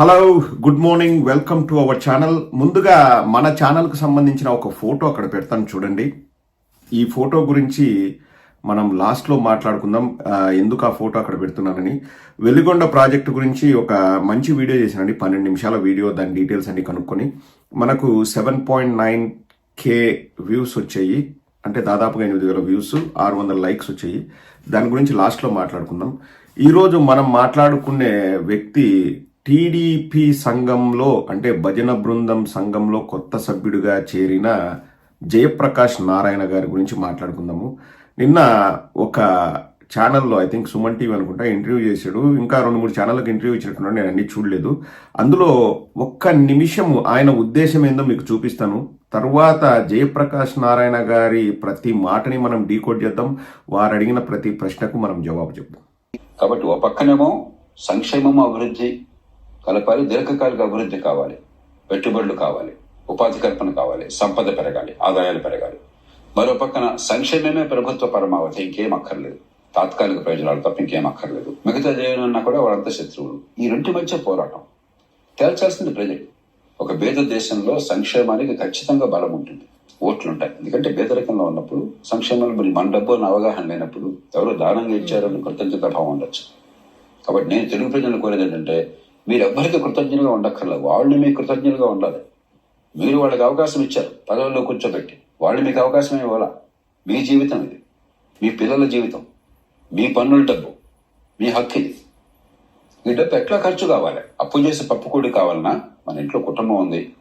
Hello good morning welcome to our channel ముందుగా మన ఛానల్కు సంబంధించిన ఒక ఫోటో అక్కడ పెడతాను చూడండి. ఈ ఫోటో గురించి మనం లాస్ట్లో మాట్లాడుకుందాం. ఎందుకు ఆ ఫోటో అక్కడ పెడుతున్నానని. వెలిగొండ ప్రాజెక్టు గురించి ఒక మంచి వీడియో చేశానండి. పన్నెండు నిమిషాల వీడియో దాని డీటెయిల్స్ అన్ని కనుక్కొని. మనకు seven point nine K views వచ్చాయి. అంటే దాదాపుగా ఎనిమిది వేల వ్యూస్ ఆరు వందల లైక్స్ వచ్చాయి. దాని గురించి లాస్ట్లో మాట్లాడుకుందాం. ఈరోజు మనం మాట్లాడుకునే వ్యక్తి టీడీపీ సంఘంలో అంటే భజన బృందం సంఘంలో కొత్త సభ్యుడిగా చేరిన జయప్రకాష్ నారాయణ గారి గురించి మాట్లాడుకుందాము. నిన్న ఒక ఛానల్లో ఐ థింక్ సుమన్ టీవీ అనుకుంటా ఇంటర్వ్యూ చేశాడు. ఇంకా రెండు మూడు ఛానళ్ళకి ఇంటర్వ్యూ ఇచ్చినట్టున్నాడు నేను అన్ని చూడలేదు. అందులో ఒక్క నిమిషం ఆయన ఉద్దేశం ఏందో మీకు చూపిస్తాను. తర్వాత జయప్రకాష్ నారాయణ గారి ప్రతి మాటని మనం డీకోడ్ చేద్దాం. వారు అడిగిన ప్రతి ప్రశ్నకు మనం జవాబు చెప్దాం. కాబట్టి ఒక పక్కనేమో సంక్షేమం అభివృద్ధి కలపాలి దీర్ఘకాలిక అభివృద్ధి కావాలి. పెట్టుబడులు కావాలి. ఉపాధి కల్పన కావాలి. సంపద పెరగాలి. ఆదాయాలు పెరగాలి. మరో పక్కన సంక్షేమమే ప్రభుత్వ పరమావధి ఇంకేం అక్కర్లేదు. తాత్కాలిక ప్రయోజనాలు తప్ప ఇంకేం అక్కర్లేదు. మిగతా ఏమన్నా కూడా వాళ్ళంతా శత్రువులు. ఈ రెండు మధ్య పోరాటం. తేల్చాల్సింది ప్రజలు. ఒక పేద దేశంలో సంక్షేమానికి ఖచ్చితంగా బలం ఉంటుంది. ఓట్లు ఉంటాయి ఎందుకంటే పేదరికంలో ఉన్నప్పుడు సంక్షేమాలు మరి మన డబ్బు అని అవగాహన లేనప్పుడు ఎవరు దానంగా ఇచ్చారని కృతజ్ఞత భావం ఉండొచ్చు. కాబట్టి నేను తెలుగు ప్రజలను కోరేది ఏంటంటే మీరు ఎవ్వరికి కృతజ్ఞులుగా ఉండక్కర్లేదు వాళ్ళు మీకు కృతజ్ఞులుగా ఉండాలి. మీరు వాళ్ళకి అవకాశం ఇచ్చారు. పదవుల్లో కూర్చోబెట్టి వాళ్ళు మీకు అవకాశం ఇవ్వాలా? మీ జీవితం ఇది. మీ పిల్లల జీవితం. మీ పన్నుల డబ్బు. మీ హక్కు ఇది. ఈ డబ్బు ఎట్లా ఖర్చు కావాలి? అప్పు చేసి పప్పుకూడి కావాలన్నా మన ఇంట్లో కుటుంబం ఉంది.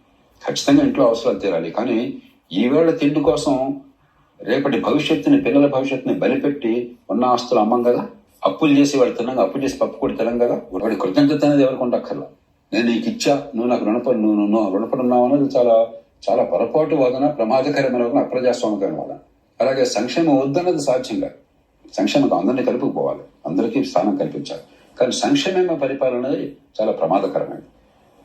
ఖచ్చితంగా ఇంట్లో అవసరాలు తీరాలి. కానీ ఈవేళ తిండి కోసం రేపటి భవిష్యత్తుని పిల్లల భవిష్యత్తుని బలిపెట్టి ఉన్న ఆస్తులు అమ్మం కదా? అప్పులు చేసి వాడు తిన్నాం అప్పు చేసి పప్పు కూడా తినం కదా వాడి కృతజ్ఞత అనేది ఎవరికి ఉండక్కర్లా. నేను నీకు ఇచ్చా నువ్వు నాకు రుణపడి నువ్వు నువ్వు రుణపడి ఉన్నావు అనేది చాలా చాలా పొరపాటు వాదన ప్రమాదకరమైన వాదన అప్రజాస్వామికమైన వాదన. అలాగే సంక్షేమం వద్దన్నది సాధ్యం కాదు. సంక్షేమం అందరినీ కలుపుకుపోవాలి. అందరికీ స్థానం కల్పించాలి. కానీ సంక్షేమ పరిపాలన అనేది చాలా ప్రమాదకరమైనది.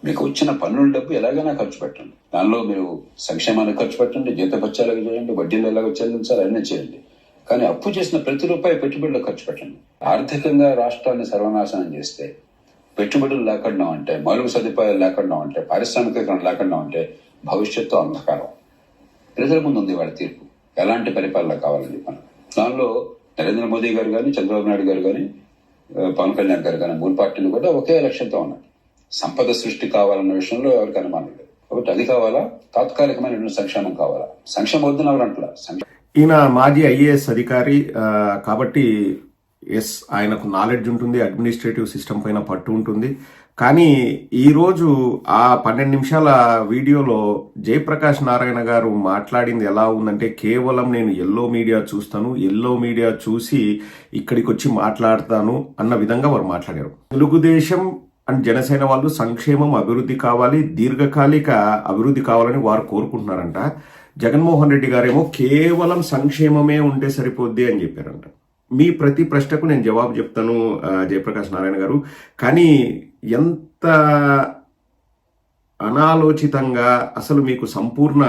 మీకు వచ్చిన పన్నుల డబ్బు ఎలాగైనా ఖర్చు పెట్టండి. దానిలో మీరు సంక్షేమానికి ఖర్చు పెట్టండి జీతపత్యాలకు చేయండి వడ్డీలు ఎలాగో చెల్లించాలి అన్నీ చేయండి. కానీ అప్పు చేసిన ప్రతి రూపాయి పెట్టుబడిలో ఖర్చు పెట్టండి. ఆర్థికంగా రాష్ట్రాన్ని సర్వనాశనం చేస్తే పెట్టుబడులు లేకుండా ఉంటే మౌలిక సదుపాయాలు లేకుండా ఉంటే పారిశ్రామికీకరణ లేకుండా ఉంటే భవిష్యత్తు అంధకారం. ప్రజల ముందు ఉంది వాడి తీర్పు. ఎలాంటి పరిపాలన కావాలని మనం దానిలో నరేంద్ర మోదీ గారు కానీ చంద్రబాబు నాయుడు గారు కానీ పవన్ కళ్యాణ్ గారు కానీ మూడు పార్టీలు కూడా ఒకే లక్ష్యంతో ఉన్నాయి సంపద సృష్టి కావాలన్న విషయంలో ఎవరికి అనుమానం లేదు. కాబట్టి అది కావాలా? తాత్కాలికమైన సంక్షేమం కావాలా? సంక్షేమం వద్దని ఎవరు అంటలా? ఈయన మాజీ ఐఏఎస్ అధికారి కాబట్టి ఎస్ ఆయనకు నాలెడ్జ్ ఉంటుంది అడ్మినిస్ట్రేటివ్ సిస్టమ్ పైన పట్టు ఉంటుంది. కానీ ఈరోజు ఆ పన్నెండు నిమిషాల వీడియోలో జయప్రకాష్ నారాయణ గారు మాట్లాడింది ఎలా ఉందంటే కేవలం నేను ఎల్లో మీడియా చూస్తాను ఎల్లో మీడియా చూసి ఇక్కడికి వచ్చి మాట్లాడతాను అన్న విధంగా వారు మాట్లాడారు. తెలుగుదేశం అండ్ జనసేన వాళ్ళు సంక్షేమం అభివృద్ధి కావాలి దీర్ఘకాలిక అభివృద్ధి కావాలని వారు కోరుకుంటున్నారంట. జగన్మోహన్ రెడ్డి గారేమో కేవలం సంక్షేమమే ఉంటే సరిపోద్ది అని చెప్పారంట. మీ ప్రతి ప్రశ్నకు నేను జవాబు చెప్తాను జయప్రకాష్ నారాయణ గారు. కానీ ఎంత అనాలోచితంగా అసలు మీకు సంపూర్ణ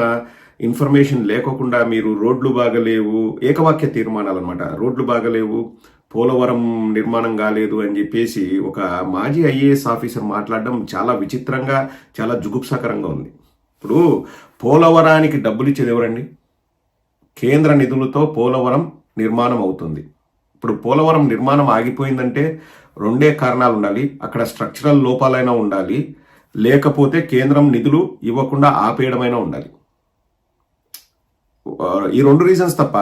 ఇన్ఫర్మేషన్ లేకోకుండా మీరు రోడ్లు బాగలేవు ఏకవాక్య తీర్మానాలు అనమాట రోడ్లు బాగలేవు పోలవరం నిర్మాణం కాలేదు అని చెప్పేసి ఒక మాజీ ఐఏఎస్ ఆఫీసర్ మాట్లాడడం చాలా విచిత్రంగా చాలా జుగుప్సాకరంగా ఉంది. ఇప్పుడు పోలవరానికి డబ్బులు ఇచ్చేది ఎవరండి? కేంద్ర నిధులతో పోలవరం నిర్మాణం అవుతుంది. ఇప్పుడు పోలవరం నిర్మాణం ఆగిపోయిందంటే రెండే కారణాలు ఉండాలి. అక్కడ స్ట్రక్చరల్ లోపాలైనా ఉండాలి. లేకపోతే కేంద్రం నిధులు ఇవ్వకుండా ఆపేయడమైనా ఉండాలి. ఈ రెండు రీజన్స్ తప్ప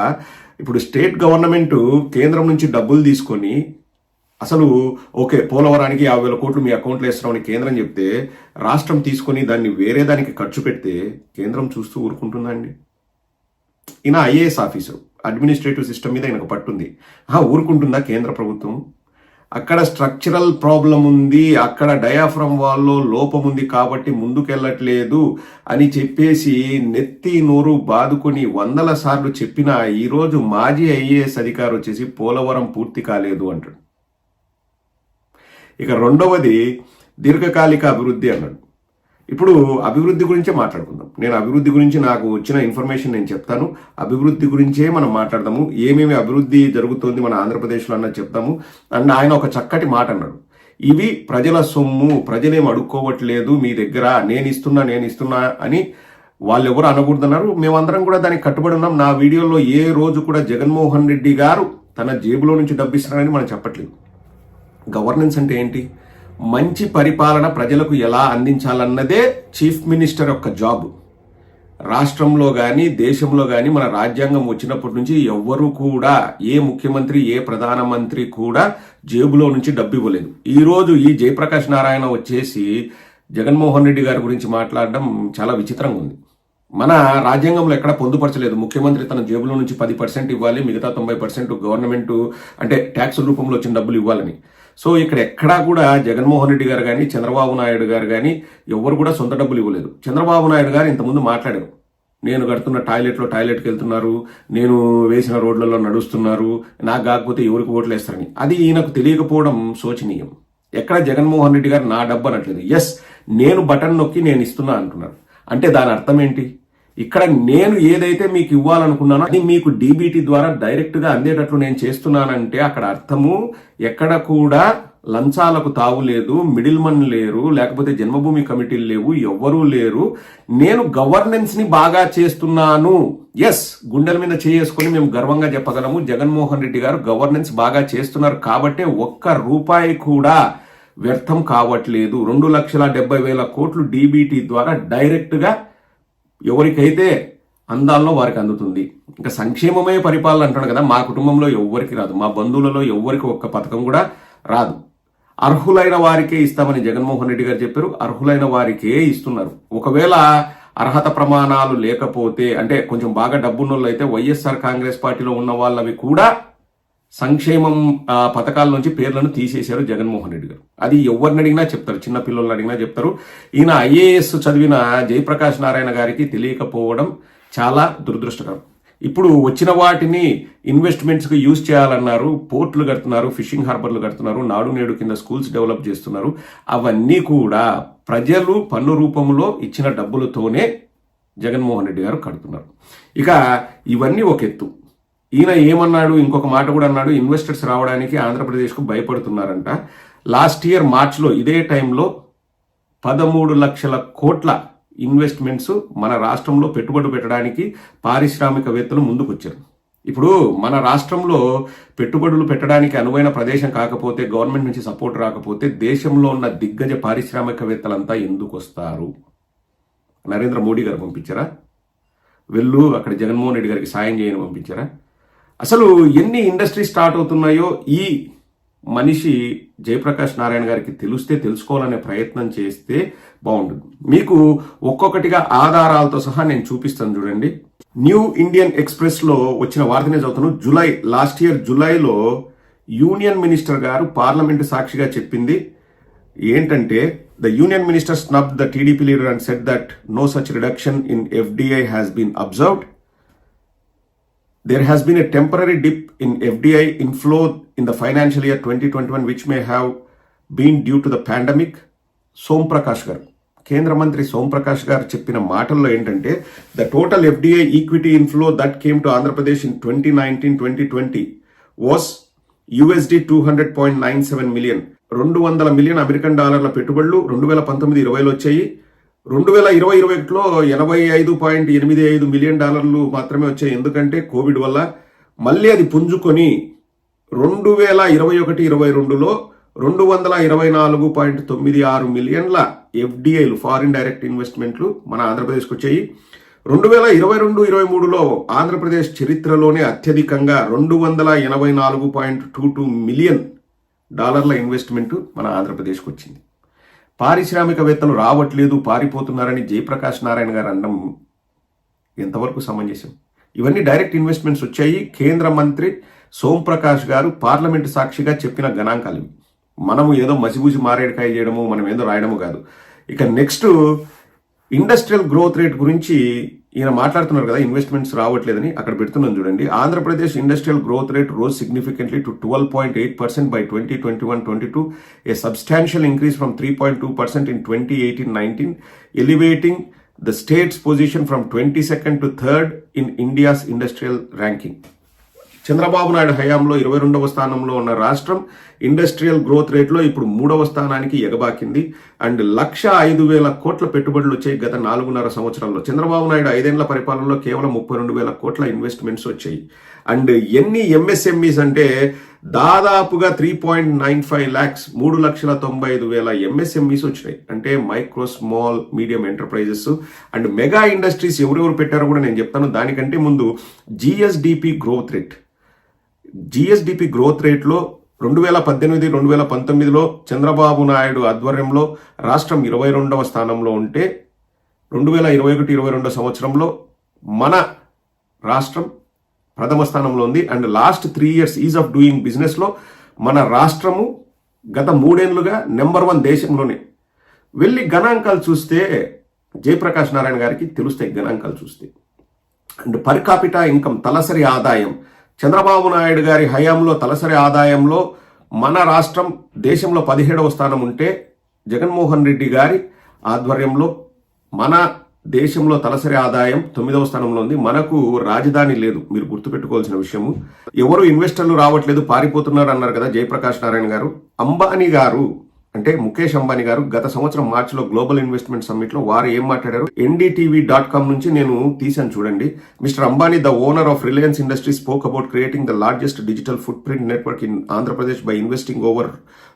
ఇప్పుడు స్టేట్ గవర్నమెంట్ కేంద్రం నుంచి డబ్బులు తీసుకొని అసలు ఓకే పోలవరానికి యాభై వేల కోట్లు మీ అకౌంట్లో వేస్తున్నామని కేంద్రం చెప్తే రాష్ట్రం తీసుకొని దాన్ని వేరే దానికి ఖర్చు పెడితే కేంద్రం చూస్తూ ఊరుకుంటుందండి. ఈయన ఐఏఎస్ ఆఫీసర్ అడ్మినిస్ట్రేటివ్ సిస్టమ్ మీద ఈయనకు పట్టుంది. ఊరుకుంటుందా కేంద్ర ప్రభుత్వం? అక్కడ స్ట్రక్చరల్ ప్రాబ్లం ఉంది అక్కడ డయాఫ్రమ్ వాల్లో లోపం ఉంది కాబట్టి ముందుకెళ్ళట్లేదు అని చెప్పేసి నెత్తి నోరు బాదుకొని వందల సార్లు చెప్పిన ఈరోజు మాజీ ఐఏఎస్ అధికారి వచ్చేసి పోలవరం పూర్తి కాలేదు అంటాడు. ఇక రెండవది దీర్ఘకాలిక అభివృద్ధి అన్నాడు. ఇప్పుడు అభివృద్ధి గురించే మాట్లాడుకుందాం. నేను అభివృద్ధి గురించి నాకు వచ్చిన ఇన్ఫర్మేషన్ నేను చెప్తాను. అభివృద్ధి గురించే మనం మాట్లాడదాము. ఏమేమి అభివృద్ధి జరుగుతోంది మన ఆంధ్రప్రదేశ్లో అన్నది చెప్తాము అండ్ ఆయన ఒక చక్కటి మాట అన్నాడు. ఇవి ప్రజల సొమ్ము ప్రజలేం అడుక్కోవట్లేదు మీ దగ్గర నేను ఇస్తున్నా నేను ఇస్తున్నా అని వాళ్ళు ఎవరు అనకూడదన్నారు. మేమందరం కూడా దానికి కట్టుబడి ఉన్నాం. నా వీడియోలో ఏ రోజు కూడా జగన్మోహన్ రెడ్డి గారు తన జేబులో నుంచి డబ్బిస్తున్నారని మనం చెప్పట్లేదు. గవర్నెన్స్ అంటే ఏంటి? మంచి పరిపాలన ప్రజలకు ఎలా అందించాలన్నదే చీఫ్ మినిస్టర్ యొక్క జాబ్. రాష్ట్రంలో కానీ దేశంలో కానీ మన రాజ్యాంగం వచ్చినప్పటి నుంచి ఎవ్వరూ కూడా ఏ ముఖ్యమంత్రి ఏ ప్రధానమంత్రి కూడా జేబులో నుంచి డబ్బు ఇవ్వలేదు. ఈరోజు ఈ జయప్రకాష్ నారాయణ వచ్చేసి జగన్మోహన్ రెడ్డి గారి గురించి మాట్లాడడం చాలా విచిత్రంగా ఉంది. మన రాజ్యాంగంలో ఎక్కడ పొందుపరచలేదు. ముఖ్యమంత్రి తన జేబులో నుంచి పది పర్సెంట్ ఇవ్వాలి మిగతా తొంభై పర్సెంట్ గవర్నమెంట్ అంటే ట్యాక్స్ రూపంలో వచ్చిన డబ్బులు ఇవ్వాలని. సో ఇక్కడ ఎక్కడా కూడా జగన్మోహన్ రెడ్డి గారు కానీ చంద్రబాబు నాయుడు గారు కానీ ఎవరు కూడా సొంత డబ్బులు ఇవ్వలేదు. చంద్రబాబు నాయుడు గారు ఇంతకుముందు మాట్లాడారు. నేను కడుతున్న టాయిలెట్లో టాయిలెట్కి వెళ్తున్నారు నేను వేసిన రోడ్లలో నడుస్తున్నారు నాకు కాకపోతే ఎవరికి ఓట్లు వేస్తారని. అది ఈయనకు తెలియకపోవడం శోచనీయం. ఎక్కడ జగన్మోహన్ రెడ్డి గారు నా డబ్బు అనట్లేదు. ఎస్ నేను బటన్ నొక్కి నేను ఇస్తున్నా అంటున్నారు. అంటే దాని అర్థం ఏంటి? ఇక్కడ నేను ఏదైతే మీకు ఇవ్వాలనుకున్నానో అది మీకు డీబీటీ ద్వారా డైరెక్ట్గా అందేటట్లు నేను చేస్తున్నానంటే అక్కడ అర్థము ఎక్కడ కూడా లంచాలకు తావు లేదు మిడిల్ మన్ లేరు లేకపోతే జన్మభూమి కమిటీలు లేవు ఎవ్వరూ లేరు. నేను గవర్నెన్స్ని బాగా చేస్తున్నాను. ఎస్ గుండెల మీద చేసుకుని మేము గర్వంగా చెప్పగలము. జగన్మోహన్ రెడ్డి గారు గవర్నెన్స్ బాగా చేస్తున్నారు కాబట్టే ఒక్క రూపాయి కూడా వ్యర్థం కావట్లేదు. రెండు లక్షల డెబ్బై వేల కోట్లు డీబీటీ ద్వారా డైరెక్ట్గా ఎవరికైతే అందాల్లో వారికి అందుతుంది. ఇంకా సంక్షేమమే పరిపాలన అంటాడు కదా మా కుటుంబంలో ఎవ్వరికి రాదు. మా బంధువులలో ఎవ్వరికి ఒక్క పథకం కూడా రాదు. అర్హులైన వారికే ఇస్తామని జగన్మోహన్ రెడ్డి గారు చెప్పారు. అర్హులైన వారికే ఇస్తున్నారు. ఒకవేళ అర్హత ప్రమాణాలు లేకపోతే అంటే కొంచెం బాగా డబ్బున్నోళ్ళు అయితే వైఎస్ఆర్ కాంగ్రెస్ పార్టీలో ఉన్న వాళ్ళవి కూడా సంక్షేమం ఆ, పథకాల నుంచి పేర్లను తీసేశారు జగన్మోహన్ రెడ్డి గారు. అది ఎవరిని అడిగినా చెప్తారు. చిన్న పిల్లల్ని అడిగినా చెప్తారు. ఈయన ఐఏఎస్ చదివిన జయప్రకాష్ నారాయణ గారికి తెలియకపోవడం చాలా దురదృష్టకరం. ఇప్పుడు వచ్చిన వాటిని ఇన్వెస్ట్మెంట్స్కి యూజ్ చేయాలన్నారు. పోర్ట్లు కడుతున్నారు ఫిషింగ్ హార్బర్లు కడుతున్నారు నాడు నేడు కింద స్కూల్స్ డెవలప్ చేస్తున్నారు. అవన్నీ కూడా ప్రజలు పన్ను రూపంలో ఇచ్చిన డబ్బులతోనే జగన్మోహన్ రెడ్డి గారు కడుతున్నారు. ఇక ఇవన్నీ ఒక ఎత్తు. ఈయన ఏమన్నాడు? ఇంకొక మాట కూడా అన్నాడు. ఇన్వెస్టర్స్ రావడానికి ఆంధ్రప్రదేశ్కు భయపడుతున్నారంట. లాస్ట్ ఇయర్ మార్చ్లో ఇదే టైంలో పదమూడు లక్షల కోట్ల ఇన్వెస్ట్మెంట్స్ మన రాష్ట్రంలో పెట్టుబడి పెట్టడానికి పారిశ్రామికవేత్తలు ముందుకొచ్చారు. ఇప్పుడు మన రాష్ట్రంలో పెట్టుబడులు పెట్టడానికి అనువైన ప్రదేశం కాకపోతే గవర్నమెంట్ నుంచి సపోర్ట్ రాకపోతే దేశంలో ఉన్న దిగ్గజ పారిశ్రామికవేత్తలంతా ఎందుకు వస్తారు నరేంద్ర మోడీ గారు పంపించారా? వెళ్ళు అక్కడ జగన్మోహన్ రెడ్డి గారికి సాయం చేయని పంపించారా? అసలు ఎన్ని ఇండస్ట్రీ స్టార్ట్ అవుతున్నాయో ఈ మనిషి జయప్రకాష్ నారాయణ గారికి తెలిస్తే తెలుసుకోవాలనే ప్రయత్నం చేస్తే బాగుంటుంది. మీకు ఒక్కొక్కటిగా ఆధారాలతో సహా నేను చూపిస్తాను చూడండి. న్యూ ఇండియన్ ఎక్స్ప్రెస్లో వచ్చిన వార్తనే చదువుతాను. జూలై లాస్ట్ ఇయర్ జూలైలో యూనియన్ మినిస్టర్ గారు పార్లమెంటు సాక్షిగా చెప్పింది. ఏంటంటే the union minister snub the TDP leader and said that no such reduction in FDI has been observed. There has been a temporary dip in FDI inflow in the financial year 2021, which may have been due to the pandemic. Som Prakash గారు కేంద్ర మంత్రి సోంప్రకాష్ గారు చెప్పిన మాటల్లో ఏంటంటే the total FDI equity inflow that came to Andhra Pradesh in twenty nineteen twenty twenty was USD two hundred point nine seven million రెండు వందల million American డాలర్ల పెట్టుబడులు రెండు వేల పంతొమ్మిది ఇరవైలో వచ్చాయి రెండు వేల ఇరవై ఇరవై ఒకటిలో ఎనభై ఐదు పాయింట్ ఎనిమిది ఐదు మిలియన్ డాలర్లు మాత్రమే వచ్చాయి. ఎందుకంటే కోవిడ్ వల్ల మళ్ళీ అది పుంజుకొని రెండు వేల ఇరవై ఒకటి ఇరవై రెండులో రెండు వందల ఇరవై నాలుగు పాయింట్ తొమ్మిది ఆరు మిలియన్ల ఎఫ్డిఐలు ఫారిన్ డైరెక్ట్ ఇన్వెస్ట్మెంట్లు మన ఆంధ్రప్రదేశ్కి వచ్చాయి. రెండు వేల ఇరవై రెండు ఇరవై మూడులో ఆంధ్రప్రదేశ్ చరిత్రలోనే అత్యధికంగా రెండు వందల ఎనభై నాలుగు పాయింట్ టూ టూ మిలియన్ డాలర్ల ఇన్వెస్ట్మెంట్ మన ఆంధ్రప్రదేశ్కి వచ్చింది. పారిశ్రామికవేత్తలు రావట్లేదు పారిపోతున్నారని జయప్రకాష్ నారాయణ గారు అనడం ఎంతవరకు సమంజసం? ఇవన్నీ డైరెక్ట్ ఇన్వెస్ట్మెంట్స్ వచ్చాయి. కేంద్ర మంత్రి సోమ్ ప్రకాష్ గారు పార్లమెంట్ సాక్షిగా చెప్పిన గణాంకాలు. మనము ఏదో మసిబూసి మారేడుకాయ చేయడము మనం ఏదో రాయడము కాదు. ఇక నెక్స్ట్ ఇండస్ట్రియల్ గ్రోత్ రేట్ గురించి ఈయన మాట్లాడుతున్నారు కదా ఇన్వెస్ట్మెంట్స్ రావట్లేదని అక్కడ పెడుతున్నాను చూడండి. Andhra Pradesh industrial growth rate rose significantly to twelve point eight percent by twenty twenty one twenty two a substantial increase from three point two percent in twenty eighteen nineteen elevating the state's position from twenty second to third in India's industrial ranking Chandrababu Naidu హయాంలో ఇరవై రెండవ స్థానంలో ఉన్న రాష్ట్రం industrial growth రేట్లో ఇప్పుడు మూడవ స్థానానికి ఎగబాకింది. అండ్ లక్ష ఐదు వేల కోట్ల పెట్టుబడులు వచ్చాయి గత నాలుగున్నర సంవత్సరంలో. చంద్రబాబు నాయుడు ఐదేళ్ళ పరిపాలనలో కేవలం ముప్పై రెండు వేల కోట్ల ఇన్వెస్ట్మెంట్స్ వచ్చాయి. అండ్ ఎన్ని ఎంఎస్ఎంఈస్ అంటే దాదాపుగా three point nine five lakhs మూడు లక్షల తొంభై ఐదు వేల ఎంఎస్ఎంఈస్ వచ్చినాయి. అంటే micro small medium enterprises. And mega industries ఎవరెవరు పెట్టారో కూడా నేను చెప్తాను. దానికంటే ముందు GSDP growth rate. GSDP growth రేట్లో రెండు వేల పద్దెనిమిది రెండు వేల పంతొమ్మిదిలో చంద్రబాబు నాయుడు ఆధ్వర్యంలో రాష్ట్రం ఇరవై రెండవ స్థానంలో ఉంటే రెండు వేల ఇరవై ఒకటి ఇరవై రెండో సంవత్సరంలో మన రాష్ట్రం ప్రథమ స్థానంలో ఉంది. And last three years ease of doing బిజినెస్లో మన రాష్ట్రము గత మూడేళ్ళుగా నెంబర్ వన్ దేశంలోనే. వెళ్ళి గణాంకాలు చూస్తే జయప్రకాష్ నారాయణ గారికి తెలుస్తాయి గణాంకాలు చూస్తే. అండ్ పర్ కాపిటా ఇన్కమ్ తలసరి ఆదాయం చంద్రబాబు నాయుడు గారి హయాంలో తలసరి ఆదాయంలో మన రాష్ట్రం దేశంలో పదిహేడవ స్థానం ఉంటే జగన్మోహన్ రెడ్డి గారి ఆధ్వర్యంలో మన దేశంలో తలసరి ఆదాయం తొమ్మిదవ స్థానంలో ఉంది. మనకు రాజధాని లేదు. మీరు గుర్తుపెట్టుకోవాల్సిన విషయము. ఎవరు ఇన్వెస్టర్లు రావట్లేదు పారిపోతున్నారు అన్నారు కదా జయప్రకాష్ నారాయణ గారు. అంబానీ గారు అంటే ముఖేష్ అంబానీ గారు గత సంవత్సరం మార్చిలో గ్లోబల్ ఇన్వెస్ట్మెంట్ సమ్మిట్లో వారు ఏం మాట్లాడారు? ఎన్డీటీవీ డాట్ కామ్ నుంచి నేను తీసాను చూడండి. Mister Ambani the owner of Reliance industry spoke about creating the largest digital footprint network in Andhra Pradesh by investing over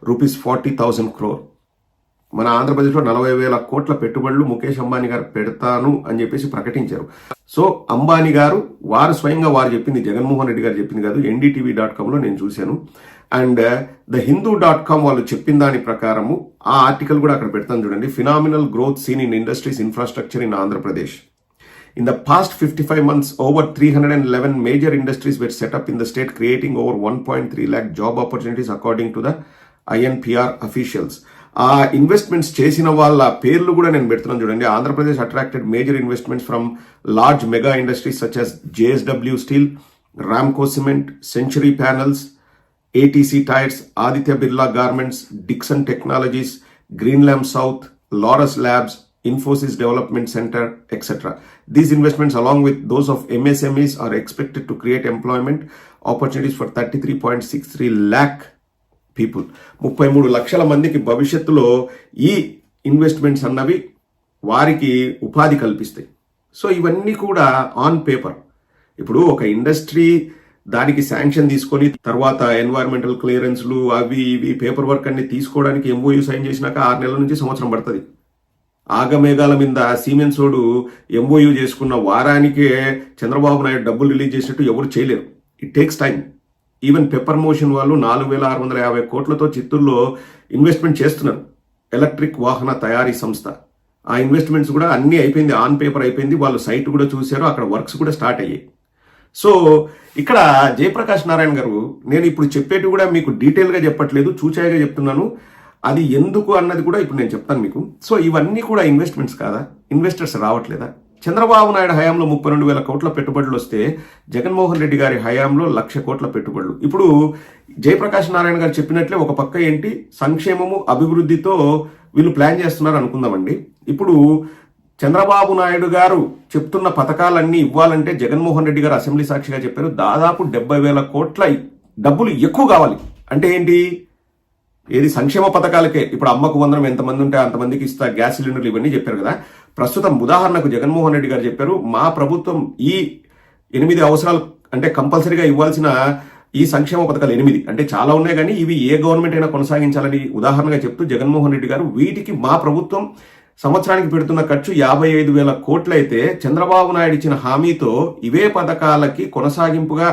rupees forty thousand crore మన ఆంధ్రప్రదేశ్లో నలభై వేల కోట్ల పెట్టుబడులు ముఖేష్ అంబానీ గారు పెడతాను అని చెప్పేసి ప్రకటించారు. సో అంబానీ గారు వారు స్వయంగా వారు చెప్పింది జగన్మోహన్ రెడ్డి గారు చెప్పింది కాదు ఎన్డీటీవీ డాట్ కామ్లో నేను చూశాను. And the Hindu dot com వాళ్ళు చెప్పిన దాని ప్రకారము ఆ ఆర్టికల్ కూడా అక్కడ పెడతాను చూడండి. Phenomenal growth seen in industries infrastructure in Andhra Pradesh in the past fifty five months over three hundred and eleven major industries were set up in the state creating over one point three lakh job opportunities according to the INPR officials ఆ investments చేసిన వాళ్ళ పేర్లు కూడా నేను పెడుతున్నాను చూడండి. Andhra Pradesh attracted major investments from large mega industries such as JSW steel Ramco cement century panels ATC tyres Aditya Birla garments Dixon technologies green lab south Laurus labs Infosys development centre etcetera these investments along with those of MSMEs are expected to create employment opportunities for thirty three point six three lakh people ముప్పై మూడు లక్షల మందికి భవిష్యత్తులో ఈ investments అన్నవి వారికి ఉపాధి కల్పిస్తాయి. సో ఇవన్నీ కూడా ఆన్ పేపర్ ఇప్పుడు ఒక ఇండస్ట్రీ దానికి శాంక్షన్ తీసుకొని తర్వాత ఎన్వైరన్మెంటల్ క్లియరెన్స్లు అవి ఇవి పేపర్ వర్క్ అన్ని తీసుకోవడానికి ఎంఓయూ సైన్ చేసినాక ఆరు నెలల నుంచి సంవత్సరం పడుతుంది. ఆగమేఘాల మీద సీమెన్స్ రోడ్ ఎంఓయూ చేసుకున్న వారానికే చంద్రబాబు నాయుడు డబ్బులు రిలీజ్ చేసినట్టు ఎవరు చేయలేరు. It takes time even pepper motion వాళ్ళు నాలుగు వేల ఆరు వందల యాభై కోట్లతో చిత్తూరులో ఇన్వెస్ట్మెంట్ చేస్తున్నారు. ఎలక్ట్రిక్ వాహన తయారీ సంస్థ. ఆ ఇన్వెస్ట్మెంట్స్ కూడా అన్ని అయిపోయింది ఆన్ పేపర్ అయిపోయింది. వాళ్ళు సైట్ కూడా చూశారు అక్కడ వర్క్స్ కూడా స్టార్ట్ అయ్యాయి. సో ఇక్కడ జయప్రకాష్ నారాయణ గారు నేను ఇప్పుడు చెప్పేటి కూడా మీకు డీటెయిల్గా చెప్పట్లేదు చూచాయిగా చెప్తున్నాను. అది ఎందుకు అన్నది కూడా ఇప్పుడు నేను చెప్తాను మీకు. సో ఇవన్నీ కూడా ఇన్వెస్ట్మెంట్స్ కాదా? ఇన్వెస్టర్స్ రావట్లేదా? చంద్రబాబు నాయుడు హయాంలో ముప్పై రెండు వేల కోట్ల పెట్టుబడులు వస్తే జగన్మోహన్ రెడ్డి గారి హయాంలో లక్ష కోట్ల పెట్టుబడులు. ఇప్పుడు జయప్రకాష్ నారాయణ గారు చెప్పినట్లే ఒక పక్క ఏంటి? సంక్షేమము అభివృద్ధితో వీళ్ళు ప్లాన్ చేస్తున్నారు అనుకుందామండి. ఇప్పుడు చంద్రబాబు నాయుడు గారు చెప్తున్న పథకాలన్నీ ఇవ్వాలంటే జగన్మోహన్ రెడ్డి గారు అసెంబ్లీ సాక్షిగా చెప్పారు. దాదాపు డెబ్బై వేల కోట్ల డబ్బులు ఎక్కువ కావాలి. అంటే ఏంటి? ఏది సంక్షేమ పథకాలకే. ఇప్పుడు అమ్మకు వందనం ఎంతమంది ఉంటే అంతమందికి ఇస్తా గ్యాస్ సిలిండర్లు ఇవన్నీ చెప్పారు కదా. ప్రస్తుతం ఉదాహరణకు జగన్మోహన్ రెడ్డి గారు చెప్పారు మా ప్రభుత్వం ఈ ఎనిమిది అవసరాలు అంటే కంపల్సరీగా ఇవ్వాల్సిన ఈ సంక్షేమ పథకాలు ఎనిమిది. అంటే చాలా ఉన్నాయి కానీ ఇవి ఏ గవర్నమెంట్ అయినా కొనసాగించాలని ఉదాహరణగా చెప్తూ జగన్మోహన్ రెడ్డి గారు వీటికి మా ప్రభుత్వం సంవత్సరానికి పెడుతున్న ఖర్చు యాభై ఐదు వేల కోట్లయితే చంద్రబాబు నాయుడు ఇచ్చిన హామీతో ఇవే పథకాలకి కొనసాగింపుగా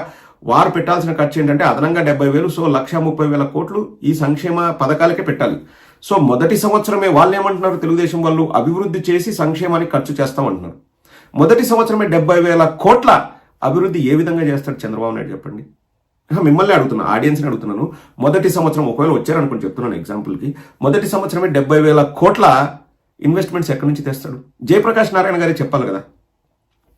వారు పెట్టాల్సిన ఖర్చు ఏంటంటే అదనంగా డెబ్బై వేలు సో లక్ష ముప్పై వేల కోట్లు ఈ సంక్షేమ పథకాలకే పెట్టాలి. సో మొదటి సంవత్సరమే వాళ్ళు ఏమంటున్నారు తెలుగుదేశం వాళ్ళు అభివృద్ధి చేసి సంక్షేమానికి ఖర్చు చేస్తామంటున్నారు. మొదటి సంవత్సరమే డెబ్బై వేల కోట్ల అభివృద్ధి ఏ విధంగా చేస్తాడు చంద్రబాబు నాయుడు చెప్పండి. మిమ్మల్ని అడుగుతున్నా ఆడియన్స్ని అడుగుతున్నాను. మొదటి సంవత్సరం ఒకవేళ వచ్చారనుకుని చెప్తున్నాను ఎగ్జాంపుల్కి. మొదటి సంవత్సరమే డెబ్బై వేల కోట్ల ఇన్వెస్ట్మెంట్స్ ఎక్కడి నుంచి తెస్తాడు? జయప్రకాష్ నారాయణ గారే చెప్పాలి కదా.